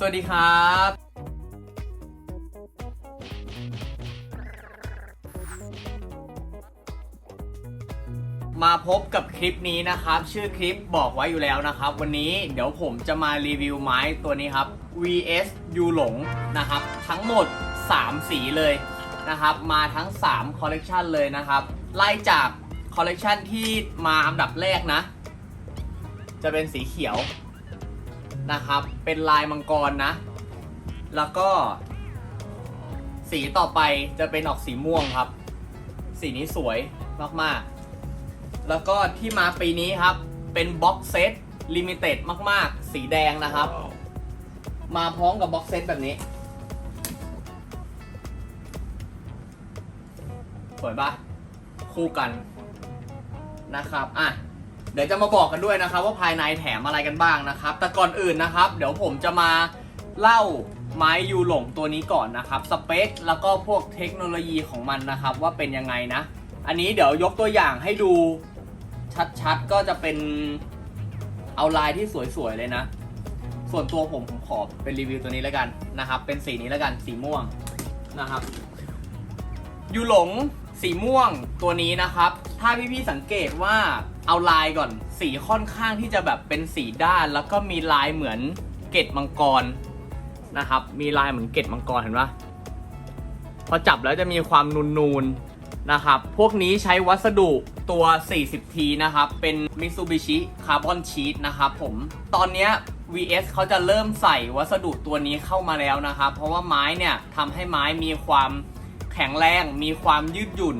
สวัสดีครับมาพบกับคลิปนี้นะครับ ชื่อคลิปบอกไว้อยู่แล้วนะครับ วันนี้เดี๋ยวผมจะมารีวิวไม้ตัวนี้ครับ vs ยูหลงนะครับ ทั้งหมด 3 สีเลยนะครับ มาทั้ง3คอลเลกชันเลยนะครับ ไล่จากคอลเลกชันที่มาอันดับแรกนะ จะเป็นสีเขียว นะครับ เป็นลายมังกรนะ แล้วก็ สีต่อไปจะเป็นออกสีม่วงครับ สีนี้สวยมากๆ แล้วก็ที่มาปีนี้ครับ เป็นบ็อกเซตลิมิเต็ดมากๆ สีแดงนะครับ มาพร้อมกับบ็อกเซตแบบนี้ สวยปะคู่กันนะครับ อะ เดี๋ยวจะมาบอกกันด้วยนะครับ ว่าภายในแถมอะไรกันบ้างนะครับ แต่ก่อนอื่นนะครับ เดี๋ยวผมจะมาเล่าไม้ยูหลงตัวนี้ก่อนนะครับสเปคแล้วก็พวกเทคโนโลยีของมันนะครับ ว่าเป็นยังไงนะ อันนี้เดี๋ยวยกตัวอย่างให้ดูชัดๆก็จะเป็นเอาลายที่สวยๆเลยนะ ส่วนตัวผมผมขอเป็นรีวิวตัวนี้แล้วกันนะครับ เป็นสีนี้แล้วกันสีม่วงนะครับยูหลงสีม่วงตัวนี้นะครับ ถ้าพี่ๆสังเกตว่า เอาลายก่อน สีค่อนข้างที่จะแบบเป็นสีด้าน แล้วก็มีลายเหมือนเกตมังกรนะครับ มีลายเหมือนเกตมังกรเห็นปะพอจับแล้วจะมีความนูนๆนะครับ พวกนี้ใช้วัสดุตัว 40T นะครับ เป็น Mitsubishi Carbon Sheet นะครับผม ตอนนี้ VS เขาจะเริ่มใส่วัสดุตัวนี้เข้ามาแล้วนะครับ เพราะว่าไม้เนี่ยทำให้ไม้มีความแข็งแรง มีความยืดหยุ่น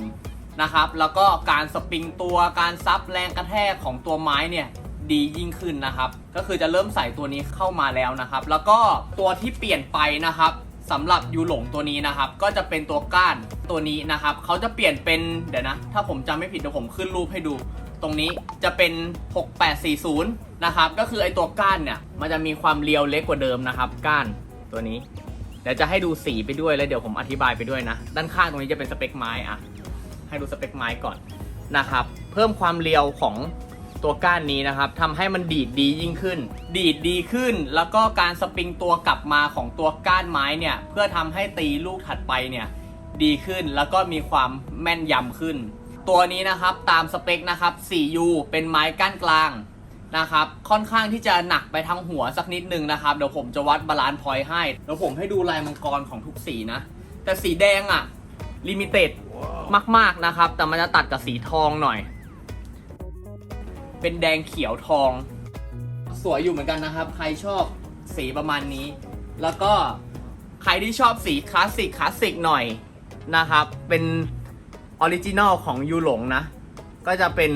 นะครับ แล้วก็การสปริงตัวการซับแรงกระแทกของตัวไม้เนี่ยดียิ่งขึ้นนะครับ ก็คือจะเริ่มใส่ตัวนี้เข้ามาแล้วนะครับ แล้วก็ตัวที่เปลี่ยนไปนะครับสำหรับยูหลงตัวนี้นะครับ ก็จะเป็นตัวก้านตัวนี้นะครับเขาจะเปลี่ยนเป็นเดี๋ยวนะ ถ้าผมจำไม่ผิดเดี๋ยวผมขึ้นรูปให้ดู ตรงนี้จะเป็น 6840 นะครับ ก็คือไอตัวก้านเนี่ย มันจะมีความเรียวเล็กกว่าเดิมนะครับ ก้านตัวนี้ เดี๋ยวจะให้ดูสีไปด้วยแล้วเดี๋ยวผมอธิบายไปด้วยนะ ด้านข้างตรงนี้จะเป็นสเปคไม้อะ ให้ดูสเปคไม้ก่อนนะครับ เพิ่มความเรียวของตัวก้านนี้นะครับทำให้มันดีดดียิ่งขึ้น ดีดดีขึ้น แล้วก็การสปริงตัวกลับมาของตัวก้านไม้เนี่ย เพื่อทำให้ตีลูกถัดไปเนี่ยดีขึ้นแล้วก็มีความแม่นยำขึ้น ตัวนี้นะครับตามสเปคนะครับ 4U เป็นไม้ก้านกลางนะครับค่อนข้างที่จะหนักไปทางหัวสักนิดนึงนะครับ เดี๋ยวผมจะวัดบาลานซ์พอยต์ให้ เดี๋ยวผมให้ดูลายมังกรของทุกสีนะ แต่สีแดงอะ ลิมิเต็ดมาก ๆ นะครับ แต่มันจะตัดกับสีทองหน่อย เป็นแดงเขียวทอง สวยอยู่เหมือนกันนะครับ ใครชอบสีประมาณนี้ แล้วก็ใครที่ชอบสีคลาสสิกคลาสสิกหน่อยนะครับ เป็นออริจินอลของยูหลงนะ ก็จะเป็น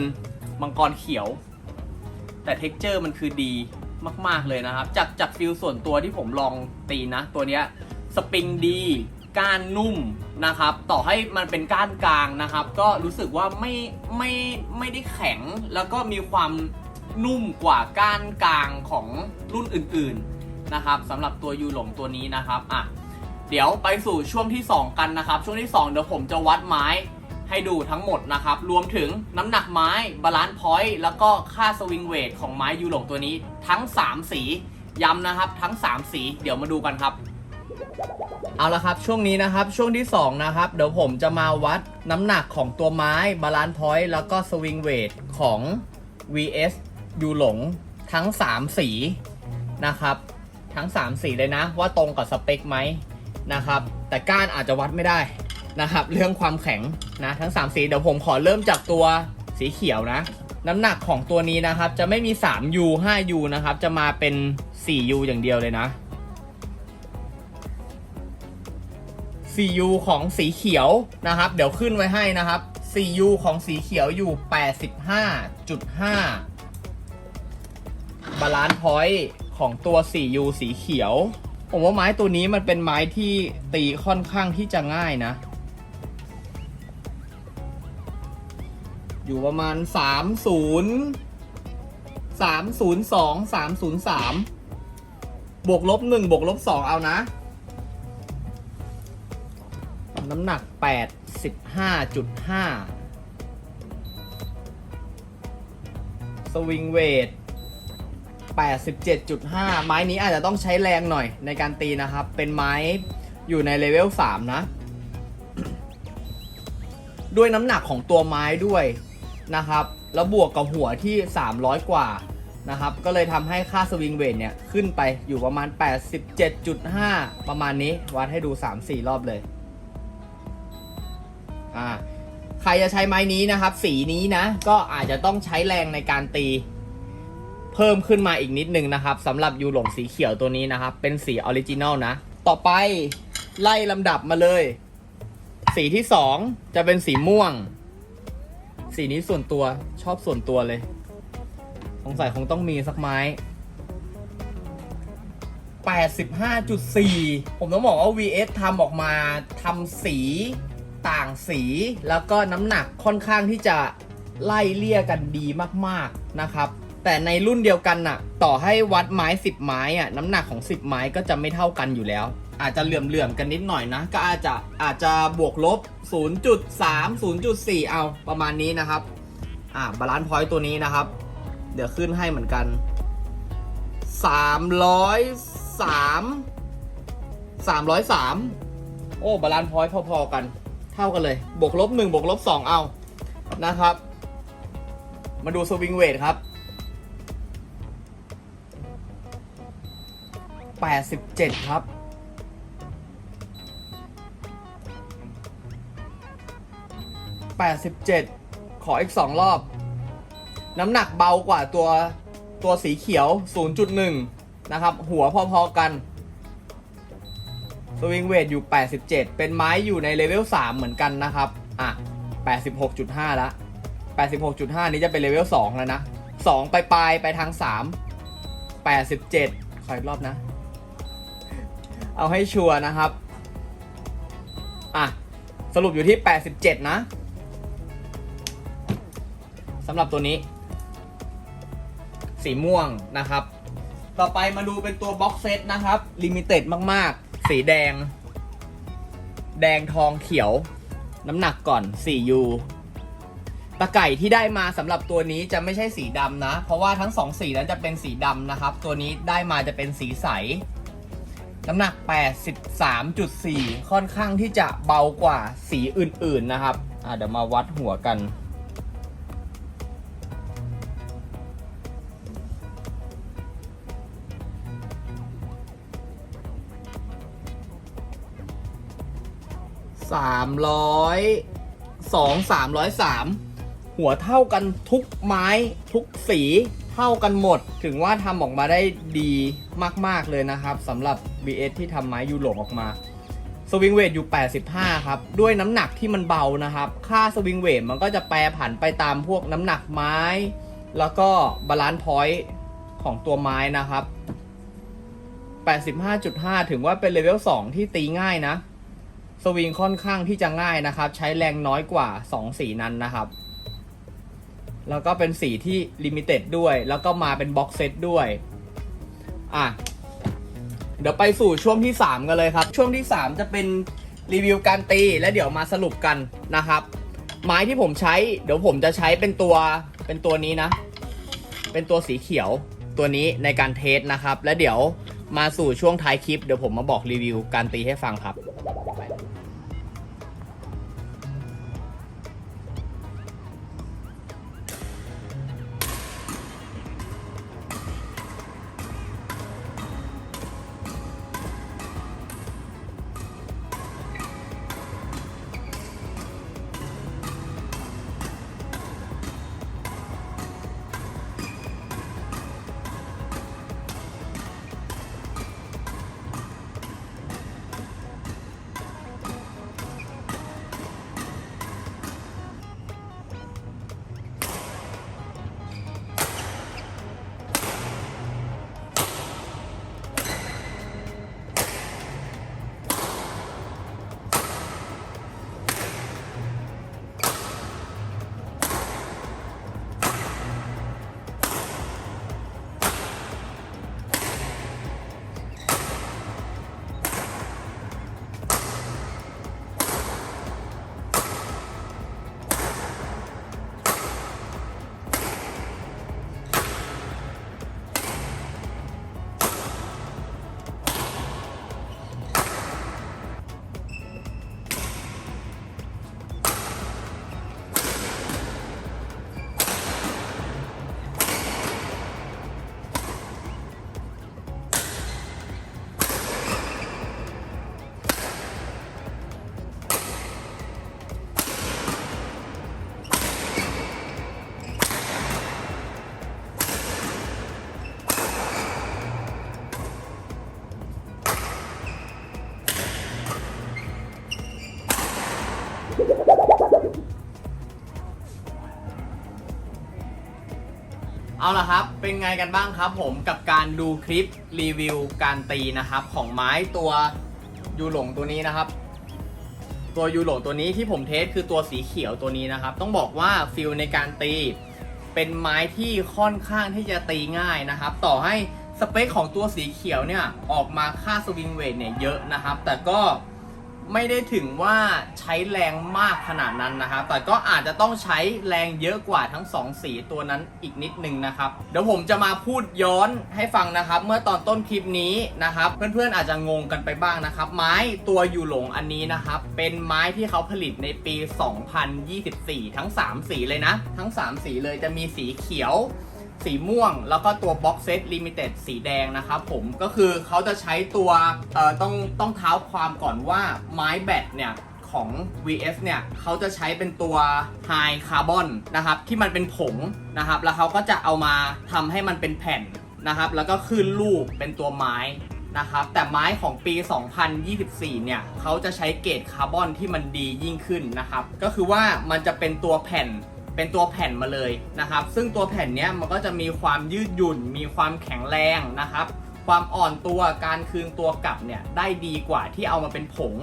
มังกรเขียว แต่เท็กเจอร์มันคือดีมาก ๆ เลยนะครับ จากจากฟิลส่วนตัวที่ผมลองตีนะ ตัวเนี้ยสปริงดี ก้านนุ่มนะครับ ต่อให้มันเป็นก้านกลางนะครับ ก็รู้สึกว่าไม่ไม่ไม่ได้แข็งแล้วก็มีความนุ่มกว่าก้านกลางของรุ่นอื่นๆนะครับสำหรับตัวยูหลงตัวนี้นะครับอะเดี๋ยวไปสู่ช่วงที่ 2 กันนะครับ ช่วงที่ 2 เดี๋ยวผมจะวัดไม้ให้ดูทั้งหมดนะครับ รวมถึงน้ำหนักไม้บาลานซ์พอยต์แล้วก็ค่าสวิงเวทของไม้ยูหลงตัวนี้ทั้ง 3 สี ย้ำนะครับทั้ง 3 สี เดี๋ยวมาดูกันครับ เอาละครับช่วงนี้นะครับช่วงที่2นะครับเดี๋ยวผมจะมาวัดน้ำหนักของตัวไม้บาลานซ์พอยต์แล้วก็สวิงเวทของ VS ยูหลงทั้ง 3 สีนะครับ ทั้ง 3 สีเลยนะ ว่าตรงกับสเปคไหมนะครับ แต่ก้านอาจจะวัดไม่ได้นะครับ เรื่องความแข็งนะทั้ง 3 สีเดี๋ยวผมขอเริ่มจากตัวสีเขียวนะ น้ำหนักของตัวนี้นะครับ จะไม่มี 3U 5U นะครับ จะมาเป็น 4U อย่างเดียวเลยนะ 4U ของสีเขียวนะครับ เดี๋ยวขึ้นไว้ให้นะครับ 4U ของสีเขียวอยู่ 85.5 บาลานซ์พอยต์ของตัว 4U สีเขียว ผมว่าไม้ตัวนี้มันเป็นไม้ที่ตีค่อนข้างที่จะง่ายนะ อยู่ประมาณ 30 302 303 บวกลบ 1 บวกลบ 2 เอานะ น้ำหนัก 85.5 สวิงเวท 87.5 ไม้นี้อาจจะต้องใช้แรงหน่อยในการตีนะครับ เป็นไม้อยู่ในเลเวล 3 นะ ด้วยน้ำหนักของตัวไม้ด้วยนะครับ แล้วบวกกับหัวที่ 300 กว่านะครับ ก็เลยทำให้ค่าสวิงเวทเนี่ย ขึ้นไปอยู่ประมาณ 87.5 ประมาณนี้ วัดให้ดู 3-4 รอบเลย อ่าใครจะใช้ไม้นี้นะครับ สีนี้นะ ก็อาจจะต้องใช้แรงในการตี เพิ่มขึ้นมาอีกนิดนึงนะครับสำหรับยูหลงสีเขียวตัวนี้นะครับ เป็นสีออริจินัลนะ ต่อไปไล่ลำดับมาเลย สีที่สองจะเป็นสีม่วง สีนี้ส่วนตัวชอบส่วนตัวเลย สงสัยคงต้องมีสักไม้85.4 ผมต้องบอกว่า VS ทำออกมาทำสี ต่างสีแล้วก็น้ำหนักค่อนข้างที่จะไล่เลี่ยกันดีมากๆนะครับ แต่ในรุ่นเดียวกันน่ะ ต่อให้วัดไม้ 10 ไม้อะน้ำหนักของ 10 ไม้ก็จะไม่เท่ากันอยู่แล้ว อาจจะเหลื่อมๆกันนิดหน่อยนะ ก็อาจจะอาจจะบวกลบ 0.3 0.4 เอาประมาณนี้นะครับอ่าบาลานซ์พอยต์ตัวนี้นะครับ เดี๋ยวขึ้นให้เหมือนกัน 303 303 โอ้บาลานซ์พอยต์พอๆกัน ท่ากันเลย บวกลบ1บวกลบ2เอา นะครับ มาดูสวิงเวทครับ 87 ครับ 87 ขออีก 2 รอบ น้ำหนักเบากว่าตัวตัวสีเขียว 0.1 นะครับ หัวพอๆกัน สวิงเวทอยู่ 87 เป็นไม้อยู่ในเลเวล 3 เหมือนกันนะครับ อะ 86.5แล้ว86.5 นี้จะเป็นเลเวล 2 แล้วนะ 2 ไปปลายไปทาง 3 87 ขออีกรอบนะ เอาให้ชัวร์นะครับ อะ สรุปอยู่ที่ 87 นะสำหรับตัวนี้ สีม่วงนะครับ ต่อไปมาดูเป็นตัวบ็อกเซตนะครับ ลิมิเต็ดมาก ๆ สีแดง แดงทองเขียว น้ำหนักก่อน 4U ตะไก่ที่ได้มาสำหรับตัวนี้จะไม่ใช่สีดำนะ เพราะว่าทั้งสองสีนั้นจะเป็นสีดำนะครับ ตัวนี้ได้มาจะเป็นสีใส น้ำหนัก 83.4 ค่อนข้างที่จะเบากว่าสีอื่นๆนะครับอะเดี๋ยวมาวัดหัวกัน สามร้อยสองสามร้อยสามหัวเท่ากันทุกไม้ทุกสีเท่ากันหมด ถึงว่าทำออกมาได้ดีมาก ๆ เลยนะครับสำหรับ BS ที่ทำไม้ยูโรออกมาสวิงเวทอยู่ 85 ครับ ด้วยน้ำหนักที่มันเบานะครับ ค่าสวิงเวทมันก็จะแปรผันไปตามพวกน้ำหนักไม้ แล้วก็บาลานซ์พอยต์ของตัวไม้นะครับ 85.5 ถึงว่าเป็นเลเวล 2 ที่ตีง่ายนะ สวิงค่อนข้างที่จะง่ายนะครับ ใช้แรงน้อยกว่า 2 สีนั้นนะครับ แล้วก็เป็นสีที่ลิมิเต็ดด้วย แล้วก็มาเป็นบ็อกเซตด้วย อะ เดี๋ยวไปสู่ช่วงที่ 3 กันเลยครับ ช่วงที่ 3 จะเป็นรีวิวการตี และเดี๋ยวมาสรุปกันนะครับ ไม้ที่ผมใช้ เดี๋ยวผมจะใช้เป็นตัวเป็นตัวนี้นะ เป็นตัวสีเขียวตัวนี้ในการเทสนะครับ และเดี๋ยวมาสู่ช่วงท้ายคลิป เดี๋ยวผมมาบอกรีวิวการตีให้ฟังครับ เอาละครับ เป็นไงกันบ้างครับผมกับการดูคลิปรีวิวการตีนะครับของไม้ตัวยูหลงตัวนี้นะครับ ตัวยูหลงตัวนี้ที่ผมเทสคือตัวสีเขียวตัวนี้นะครับ ต้องบอกว่าฟิลในการตีเป็นไม้ที่ค่อนข้างที่จะตีง่ายนะครับ ต่อให้สเปคของตัวสีเขียวเนี่ยออกมาค่าสวิงเวทเนี่ยเยอะนะครับ แต่ก็ ไม่ได้ถึงว่าใช้แรงมากขนาดนั้นนะครับ แต่ก็อาจจะต้องใช้แรงเยอะกว่าทั้งสองสีตัวนั้นอีกนิดนึงนะครับ เดี๋ยวผมจะมาพูดย้อนให้ฟังนะครับ เมื่อตอนต้นคลิปนี้นะครับ เพื่อนๆอาจจะงงกันไปบ้างนะครับ ไม้ตัวยูหลงอันนี้นะครับ เป็นไม้ที่เขาผลิตในปี 2024 ทั้ง 3 สีเลยนะ ทั้ง 3 สีเลยจะมีสีเขียว สีม่วง แล้วก็ตัวบ็อกเซตลิมิเต็ดสีแดงนะครับผมก็คือเขาจะใช้ตัวเอ่อต้องต้องเท้าความก่อนว่าไม้แบตเนี่ยของ VS เนี่ยเขาจะใช้เป็นตัว High Carbon นะครับที่มันเป็นผงนะครับแล้วเขาก็จะเอามาทำให้มันเป็นแผ่นนะครับแล้วก็ขึ้นรูปเป็นตัวไม้นะครับแต่ไม้ของปี 2024 เนี่ยเขาจะใช้เกรดคาร์บอนที่มันดียิ่งขึ้นนะครับก็คือว่ามันจะเป็นตัวแผ่น เป็นตัวแผ่นมาเลยนะครับ ซึ่งตัวแผ่นเนี้ยมันก็จะมีความยืดหยุ่น มีความแข็งแรงนะครับ ความอ่อนตัวการคืนตัวกลับเนี่ยได้ดีกว่าที่เอามาเป็นผง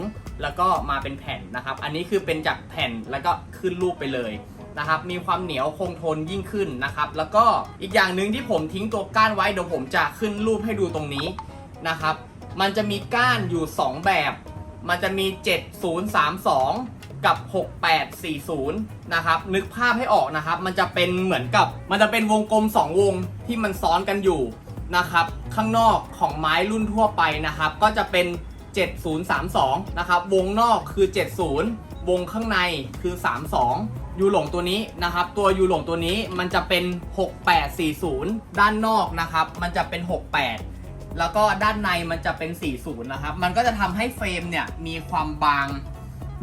แล้วก็มาเป็นแผ่นนะครับ อันนี้คือเป็นจากแผ่นแล้วก็ขึ้นรูปไปเลยนะครับมีความเหนียวคงทนยิ่งขึ้นนะครับ แล้วก็อีกอย่างหนึ่งที่ผมทิ้งตัวก้านไว้เดี๋ยวผมจะขึ้นรูปให้ดูตรงนี้นะครับ มันจะมีก้านอยู่ 2 แบบ มันจะมี 7032 กับ 6840 นะครับ นึกภาพให้ออกนะครับ มันจะเป็นเหมือนกับ มันจะเป็นวงกลม 2 วงที่มันซ้อนกันอยู่นะครับ ข้างนอกของไม้รุ่นทั่วไปนะครับ ก็จะเป็น 7032 นะครับ วงนอกคือ 70 วงข้างในคือ 32 ยูหลงตัวนี้นะครับ ตัวยูหลงตัวนี้มันจะเป็น 6840 ด้านนอกนะครับ มันจะเป็น 68แล้วก็ด้านในมันจะเป็น 40 นะครับ มันก็จะทำให้เฟรมเนี่ยมีความบาง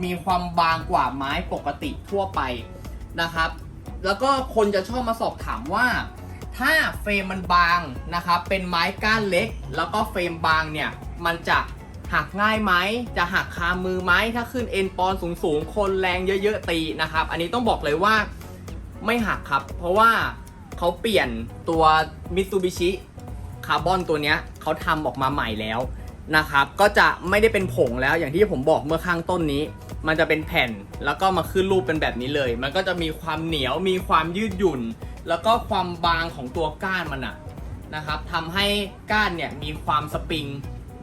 มีความบางกว่าไม้ปกติทั่วไปนะครับ แล้วก็คนจะชอบมาสอบถามว่า ถ้าเฟรมมันบางนะครับ เป็นไม้ก้านเล็ก แล้วก็เฟรมบางเนี่ย มันจะหักง่ายไหม จะหักคามือไหม ถ้าขึ้นเอ็นปอนสูงๆ คนแรงเยอะๆ ตีนะครับ อันนี้ต้องบอกเลยว่าไม่หักครับ เพราะว่าเขาเปลี่ยนตัว Mitsubishi คาร์บอนตัวเนี้ยเขาทำออกมาใหม่แล้ว นะครับก็จะไม่ได้เป็นผงแล้วอย่างที่ผมบอกเมื่อข้างต้นนี้ มันจะเป็นแผ่นแล้วก็มาขึ้นรูปเป็นแบบนี้เลย มันก็จะมีความเหนียวมีความยืดหยุ่น แล้วก็ความบางของตัวก้านมันอะนะครับทำให้ก้านเนี่ยมีความสปริง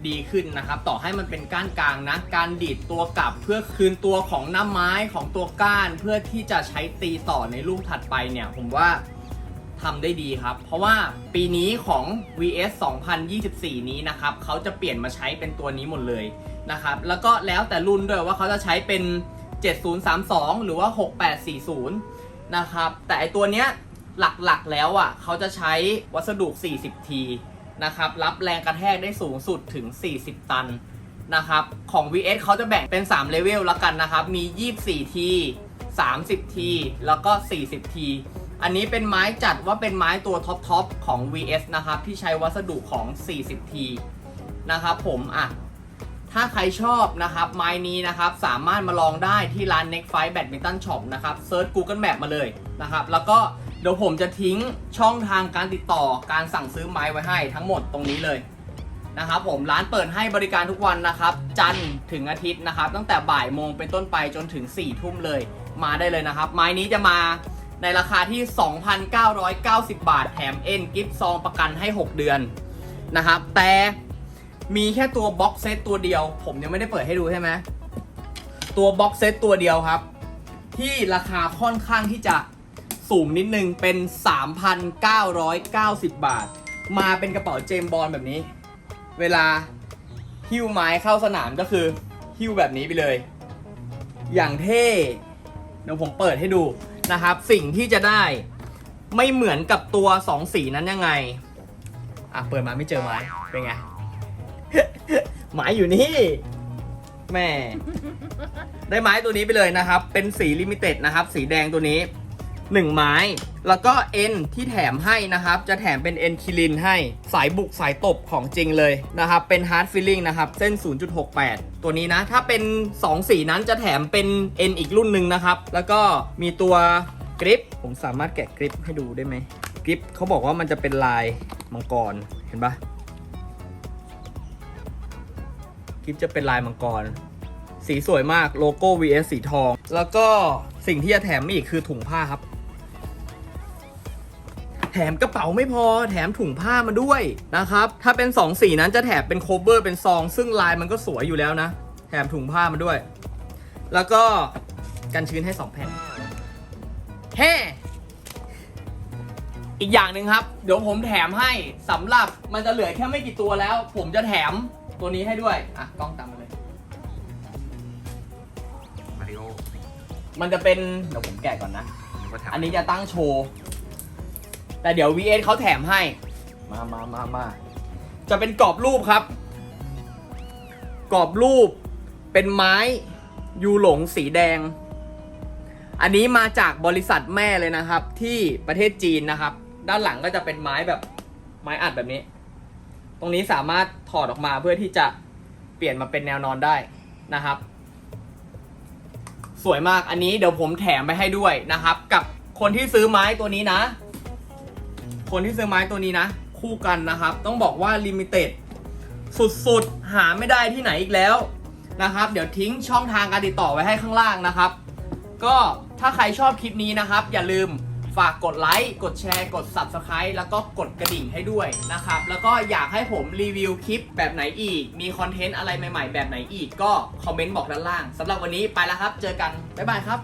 ดีขึ้นนะครับ ต่อให้มันเป็นก้านกลางนะ การดีดตัวกลับเพื่อคืนตัวของหน้าไม้ของตัวก้าน เพื่อที่จะใช้ตีต่อในลูกถัดไปเนี่ย ผมว่า ทำได้ดีครับ เพราะว่าปีนี้ของ VS 2024 นี้นะครับเขาจะเปลี่ยนมาใช้เป็นตัวนี้หมดเลยนะครับ แล้วก็แล้วแต่รุ่นด้วยว่าเขาจะใช้เป็น 7032 หรือว่า 6840 นะครับ แต่ไอตัวเนี้ยหลักๆแล้วอะเขาจะใช้วัสดุ 40T นะครับ รับแรงกระแทกได้สูงสุดถึง 40 ตันนะครับของ VS เขาจะแบ่งเป็น 3 เลเวลละกันนะครับ มี 24T 30T แล้วก็ 40T อันนี้เป็นไม้จัดว่าเป็นไม้ตัวท็อปทอปของ VS นะครับ ที่ใช้วัสดุของ 40T นะครับผมอะถ้าใครชอบนะครับ ไม้นี้นะครับ สามารถมาลองได้ที่ร้าน Next Fight Badminton Shop นะครับเซิร์ช Google Map มาเลยนะครับ แล้วก็เดี๋ยวผมจะทิ้งช่องทางการติดต่อการสั่งซื้อไม้ไว้ให้ทั้งหมดตรงนี้เลยนะครับผมร้านเปิดให้บริการทุกวันนะครับ จันทร์ถึงอาทิตย์นะครับ ตั้งแต่บ่ายโมงเป็นต้นไปจนถึง4ี่ทุ่มเลย มาได้เลยนะครับ ไม้นี้จะมา ในราคาที่ 2,990 บาท แถมเอ็นกิฟซองประกันให้ 6 เดือนนะครับ แต่มีแค่ตัวบ็อกเซตตัวเดียว ผมยังไม่ได้เปิดให้ดูใช่ไหม ตัวบ็อกเซตตัวเดียวครับ ที่ราคาค่อนข้างที่จะสูงนิดนึงเป็น 3,990 บาท มาเป็นกระเป๋าเจมบอลแบบนี้ เวลาหิ้วไม้เข้าสนามก็คือหิ้วแบบนี้ไปเลย อย่างเท่เดี๋ยวผมเปิดให้ดู นะครับ สิ่งที่จะได้ไม่เหมือนกับตัวสองสีนั้นยังไง อะ เปิดมาไม่เจอไม้ เป็นไง ไม้อยู่นี่ แม่ ได้ไม้ตัวนี้ไปเลยนะครับ เป็นสีลิมิเต็ดนะครับ สีแดงตัวนี้1ไม้ แล้วก็เอ็นที่แถมให้นะครับ จะแถมเป็นเอ็นคิลินให้สายบุกสายตบของจริงเลยนะครับ เป็นฮาร์ดฟิลลิ่งนะครับ เส้น 0.68 ตัวนี้นะ ถ้าเป็น 2 สีนั้นจะแถมเป็นเอ็นอีกรุ่นหนึ่งนะครับ แล้วก็มีตัวกริป ผมสามารถแกะกริปให้ดูได้ไหมกริปเขาบอกว่ามันจะเป็นลายมังกรเห็นปะกริปจะเป็นลายมังกร สีสวยมากโลโก้ VS สีทอง แล้วก็สิ่งที่จะแถมอีกคือถุงผ้าครับ แถมกระเป๋าไม่พอแถมถุงผ้ามาด้วยนะครับ ถ้าเป็น 2 สีนั้นจะแถมเป็นโคเวอร์เป็นซอง ซึ่งลายมันก็สวยอยู่แล้วนะ แถมถุงผ้ามาด้วย แล้วก็กันชื้นให้ 2 แผ่นแฮ่อีกอย่างหนึ่งครับ เดี๋ยวผมแถมให้สำหรับมันจะเหลือแค่ไม่กี่ตัวแล้ว ผมจะแถมตัวนี้ให้ด้วย อะกล้องตามมาเลยมาริโอมันจะเป็น เดี๋ยวผมแกะก่อนนะนึกว่าแถมอันนี้จะตั้งโชว์ แต่เดี๋ยว VS เขาแถมให้ มามามามาจะเป็นกรอบรูปครับ กรอบรูปเป็นไม้ยูหลงสีแดง อันนี้มาจากบริษัทแม่เลยนะครับ ที่ประเทศจีนนะครับ ด้านหลังก็จะเป็นไม้แบบไม้อัดแบบนี้ ตรงนี้สามารถถอดออกมาเพื่อที่จะเปลี่ยนมาเป็นแนวนอนได้นะครับ สวยมากอันนี้เดี๋ยวผมแถมไปให้ด้วยนะครับ กับคนที่ซื้อไม้ตัวนี้นะ คนที่ซื้อไม้ตัวนี้นะ คู่กันนะครับ ต้องบอกว่าลิมิเต็ดสุดๆ หาไม่ได้ที่ไหนอีกแล้วนะครับ เดี๋ยวทิ้งช่องทางการติดต่อไว้ให้ข้างล่างนะครับ ก็ถ้าใครชอบคลิปนี้นะครับ อย่าลืมฝากกดไลค์ กดแชร์ กด Subscribe แล้วก็กดกระดิ่งให้ด้วยนะครับ แล้วก็อยากให้ผมรีวิวคลิปแบบไหนอีก มีคอนเทนต์อะไรใหม่ๆ แบบไหนอีก ก็คอมเมนต์บอกด้านล่างสำหรับวันนี้ไปแล้วครับ เจอกัน บ๊ายบายครับ